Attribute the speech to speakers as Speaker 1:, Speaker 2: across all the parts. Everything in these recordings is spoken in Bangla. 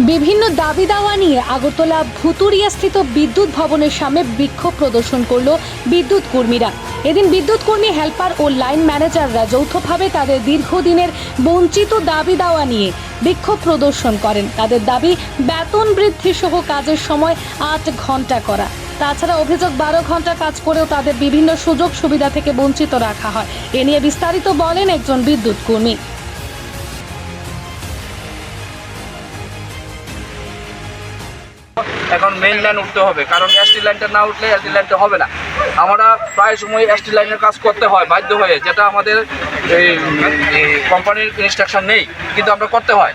Speaker 1: বিভিন্ন দাবি দাওয়া নিয়ে আগরতলা ভুতুরিয়া স্থিত বিদ্যুৎ ভবনের সামনে বিক্ষোভ প্রদর্শন করল বিদ্যুৎ কর্মীরা। এদিন বিদ্যুৎ কর্মী, হেল্পার ও লাইন ম্যানেজাররা যৌথভাবে তাদের দীর্ঘদিনের বঞ্চিত দাবি দাওয়া নিয়ে বিক্ষোভ প্রদর্শন করেন। তাদের দাবি, বেতন বৃদ্ধি সহ কাজের সময় আট ঘণ্টা করা। তাছাড়া অভিযোগ, বারো ঘণ্টা কাজ করেও তাদের বিভিন্ন সুযোগ সুবিধা থেকে বঞ্চিত রাখা হয়। এ নিয়ে বিস্তারিত বলেন একজন বিদ্যুৎ কর্মী।
Speaker 2: এখন মেইন লাইন উঠতে হবে, কারণ এসটি লাইনটা না উঠলে এসটি লাইনটা হবে না। আমরা প্রায় সময় এসটি লাইনের কাজ করতে হয়, বাধ্য হয়ে, যেটা আমাদের এই কোম্পানির ইনস্ট্রাকশন নেই, কিন্তু আমরা করতে হয়।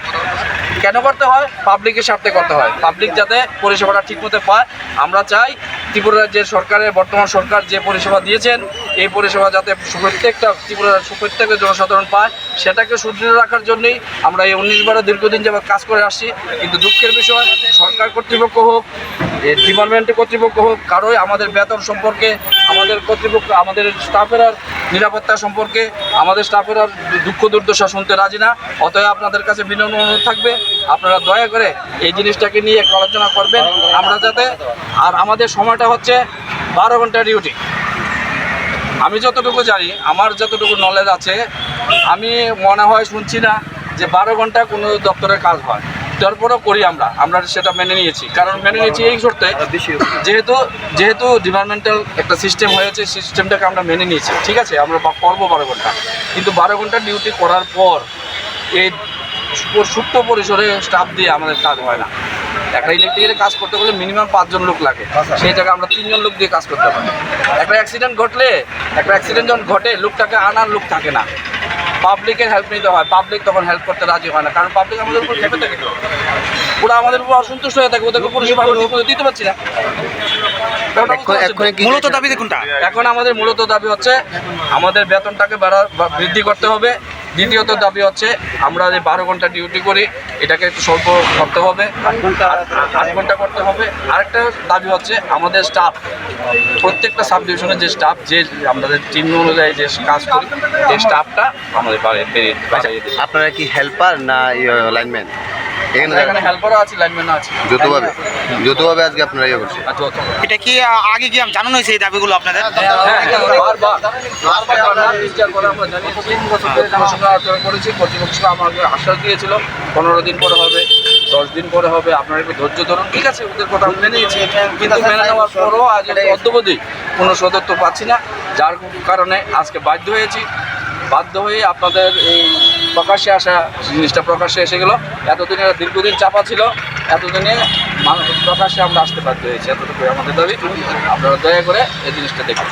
Speaker 2: কেন করতে হয়? পাবলিকের স্বার্থে করতে হয়। পাবলিক যাতে পরিষেবাটা ঠিক ঠিকমতো পায়। আমরা চাই ত্রিপুরা রাজ্যের সরকারের, বর্তমান সরকার যে পরিষেবা দিয়েছেন, এই পরিষেবা যাতে প্রত্যেকটা ত্রিপুরার প্রত্যেকটা জনসাধারণ পায়, সেটাকে সুদৃঢ় রাখার জন্যই আমরা এই উনিশ বারো দীর্ঘদিন যাবত কাজ করে আসছি। কিন্তু দুঃখের বিষয়, সরকার কর্তৃপক্ষ হোক ডিপার্টমেন্টের কর্তৃপক্ষ হোক, কারোই আমাদের বেতন সম্পর্কে, আমাদের কর্তৃপক্ষ, আমাদের স্টাফের নিরাপত্তা সম্পর্কে আমাদের স্টাফের আর দুঃখ দুর্দশা শুনতে রাজি না। অতএব আপনাদের কাছে বিনম্র অনুরোধ থাকবে, আপনারা দয়া করে এই জিনিসটাকে নিয়ে একটু আলোচনা করবেন। আমরা যাতে, আর আমাদের সময়টা হচ্ছে বারো ঘণ্টা ডিউটি। আমি যতটুকু জানি, আমার যতটুকু নলেজ আছে, আমি মনে হয় শুনছি না যে বারো ঘণ্টা কোনো দপ্তরের কাজ হয়। তারপরেও করি আমরা। আমরা সেটা মেনে নিয়েছি। কারণ মেনে নিয়েছি এই শর্তে যেহেতু যেহেতু ডিপার্টমেন্টাল একটা সিস্টেম হয়েছে সিস্টেমটাকে আমরা মেনে নিয়েছি। ঠিক আছে? আমরা করব বারো ঘণ্টা। কিন্তু বারো ঘণ্টা ডিউটি করার পর এই সুপ্ত পরিসরে স্টাফ দিয়ে আমাদের কাজ হয় না। একটা ইলেকট্রিকের কাজ করতে গেলে মিনিমাম পাঁচজন লোক লাগে। সেই জায়গায় আমরা তিনজন লোক দিয়ে কাজ করতে পারি। একটা অ্যাক্সিডেন্ট ঘটলে একটা অ্যাক্সিডেন্ট যখন ঘটে লোকটাকে আনার লোক থাকে না। পাবলিকের হেল্প নিতে হয়। পাবলিক তখন হেল্প করতে রাজি হয় না। কারণ পাবলিক আমাদের উপর খেপে থাকে। তো। ওরা আমাদের উপর অসন্তুষ্ট হয়ে থাকে। ওদেরকে পরিষেবা দিতে পারছি না?
Speaker 3: মূলত দাবি দেখুন
Speaker 2: এখন আমাদের মূলত দাবি হচ্ছে আমাদের বেতনটাকে বাড়া বৃদ্ধি করতে হবে। দ্বিতীয়ত দাবি হচ্ছে আমরা যে বারো ঘণ্টা ডিউটি করি এটাকে একটু স্বল্প করতে হবে আট ঘণ্টা করতে হবে। আরেকটা দাবি হচ্ছে আমাদের স্টাফ প্রত্যেকটা সাব ডিভিশনের যে স্টাফ যে আমাদের টিম অনুযায়ী যে কাজ করি এই স্টাফটা আমাদের হবে।
Speaker 4: আপনারা কি হেল্পার না লাইনম্যান এখানে
Speaker 2: এখানে হেল্পারও আছে লাইনম্যানও আছে।
Speaker 4: যৌথভাবে? যৌথভাবে আজকে আপনারা ইয়ে করছেন।
Speaker 2: আর
Speaker 3: এটা কি আগে কি জানানো হয়েছে এই দাবিগুলো আপনাদের?
Speaker 2: হ্যাঁ, সঙ্গে আলোচনা করেছি কর্তৃপক্ষ আমাকে আশ্বাস দিয়েছিল পনেরো দিন পরে হবে দশ দিন পরে হবে আপনারা একটু ধৈর্য ধরুন। ঠিক আছে ওদের কথা মেনে নিয়েছি কিন্তু মেনে নেওয়ার পরও আজ অদ্যবধি কোনো সদত্ব পাচ্ছি না। যার কারণে আজকে বাধ্য হয়েছি বাধ্য হয়ে আপনাদের এই প্রকাশ্যে আসা জিনিসটা প্রকাশ্যে এসে গেল। এতদিনে দীর্ঘদিন চাপা ছিল এতদিনে প্রকাশ্যে আমরা আসতে বাধ্য হয়েছি। এতটুকু আমাদের দাবি। আপনারা দয়া করে এই জিনিসটা দেখুন।